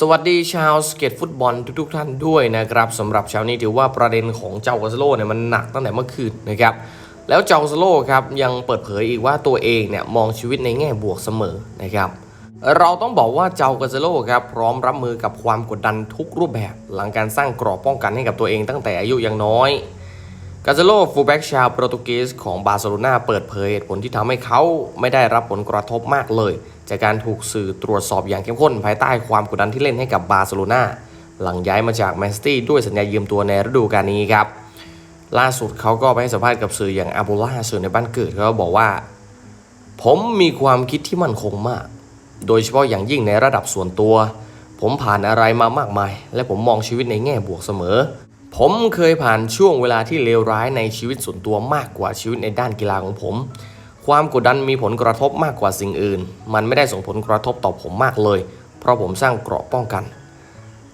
สวัสดีชาวสเก็ตฟุตบอลทุกๆท่านด้วยนะครับสำหรับเช้านี้ถือว่าประเด็นของเจ้ากาซโลเนี่ยมันหนักตั้งแต่เมื่อคืนนะครับแล้วเจ้ากาซโลครับยังเปิดเผยอีกว่าตัวเองเนี่ยมองชีวิตในแง่บวกเสมอนะครับเราต้องบอกว่าเจ้ากาซโลครับพร้อมรับมือกับความกดดันทุกรูปแบบ หลังการสร้างกรอบป้องกันให้กับตัวเองตั้งแต่อายุยังน้อย กาเซโลฟูลแบ็กชาวโปรตุเกสของบาร์เซโลนาเปิดเผยเหตุผลที่ทำให้เขาไม่ได้รับผลกระทบมากเลย จากการถูกสื่อตรวจสอบอย่างเข้มข้นภายใต้ความกดดันที่เล่นให้กับบาร์เซโลนาหลังย้ายมาจากแมนซิตี้ด้วยสัญญายืมตัวในฤดูกาลนี้ครับ ล่าสุดเขาก็ไปให้สัมภาษณ์กับสื่ออย่างอาบูล่าสื่อในบ้านเกิดเขาก็บอกว่า ผมมีความคิดที่มั่นคงมาก โดยเฉพาะอย่างยิ่งในระดับส่วนตัว ผมผ่านอะไรมามากมาย และผมมองชีวิตในแง่บวกเสมอ ผมเคยผ่านช่วงเวลาที่เลวร้ายในชีวิตส่วนตัวมากกว่าชีวิตในด้านกีฬาของผม ความกดดันมีผลกระทบมากกว่าสิ่งอื่น มันไม่ได้ส่งผลกระทบต่อผมมากเลย เพราะผมสร้างเกราะป้องกัน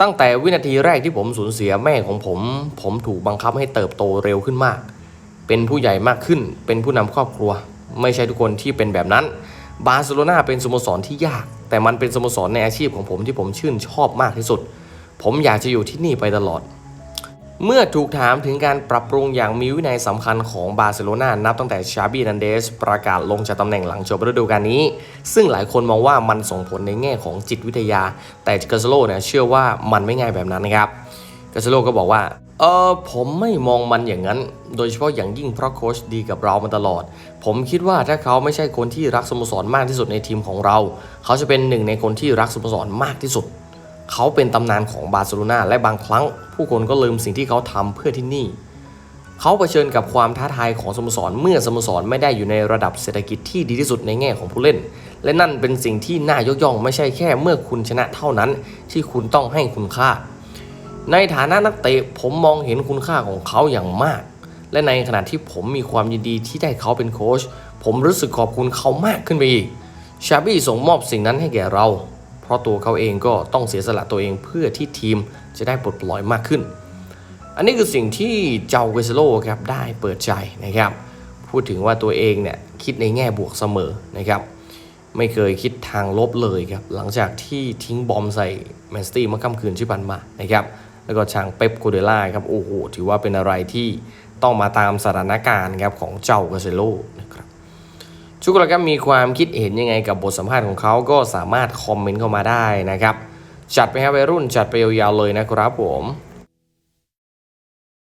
ตั้งแต่วินาทีแรกที่ผมสูญเสียแม่ของผม ผมถูกบังคับให้เติบโตเร็วขึ้นมาก เป็นผู้ใหญ่มากขึ้น เป็นผู้นำครอบครัว ไม่ใช่ทุกคนที่เป็นแบบนั้น บาร์เซโลนาเป็นสโมสรที่ยาก แต่มันเป็นสโมสรในอาชีพของผมที่ผมชื่นชอบมากที่สุด ผมอยากจะอยู่ที่นี่ไปตลอด เมื่อถูกถามถึงการปรับปรุงอย่างมีวินัยสำคัญของบาร์เซโลนานับตั้งแต่ชาบีนันเดสประกาศลงจากตำแหน่งหลังจบฤดูกาลนี้ ซึ่งหลายคนมองว่ามันส่งผลในแง่ของจิตวิทยา แต่กาเซโลเนี่ยเชื่อว่ามันไม่ง่ายแบบนั้นนะครับกาเซโลก็บอกว่าเออผมไม่มองมันอย่างนั้น โดยเฉพาะอย่างยิ่งเพราะโค้ชดีกับเรามาตลอด ผมคิดว่าถ้าเขาไม่ใช่คนที่รักสโมสรมากที่สุดในทีมของเรา เขาจะเป็นหนึ่งในคนที่รักสโมสรมากที่สุด เขาเป็นตำนานของบาร์เซโลนาและบางครั้งผู้คนก็ลืมสิ่งที่เขาทำเพื่อที่นี่ เขาเผชิญกับความท้าทายของสโมสรเมื่อสโมสรไม่ได้อยู่ในระดับเศรษฐกิจที่ดีที่สุดในแง่ของผู้เล่น และนั่นเป็นสิ่งที่น่ายกย่องไม่ใช่แค่เมื่อคุณชนะเท่านั้นที่คุณต้องให้คุณค่า ในฐานะนักเตะผมมองเห็นคุณค่าของเขาอย่างมาก และในขณะที่ผมมีความยินดีที่ได้เขาเป็นโค้ชผมรู้สึกขอบคุณเขามากขึ้นไปอีกชาบี้ส่งมอบสิ่งนั้นให้แก่เรา เพราะตัวเขาเองก็ต้องเสียสละตัวเองเพื่อที่ทีมจะได้ปลดปล่อยมากขึ้น อันนี้คือสิ่งที่เจ้าเวสโลครับได้เปิดใจนะครับ พูดถึงว่าตัวเองเนี่ยคิดในแง่บวกเสมอนะครับ ไม่เคยคิดทางลบเลยครับ หลังจากที่ทิ้งบอมใส่แมนสตี้เมื่อค่ำคืนที่ผ่านมานะครับ แล้วก็ทางเป๊ปโกเดล่าครับ โอ้โห ถือว่าเป็นอะไรที่ต้องมาตามสถานการณ์ครับของเจ้าเกเซโล ทุกคนครับมีความคิดเห็นยังไงกับบทสัมภาษณ์ของเขาก็สามารถคอมเมนต์เข้ามาได้นะครับ จัดไปให้วัยรุ่นจัดไปยาวๆเลยนะครับผม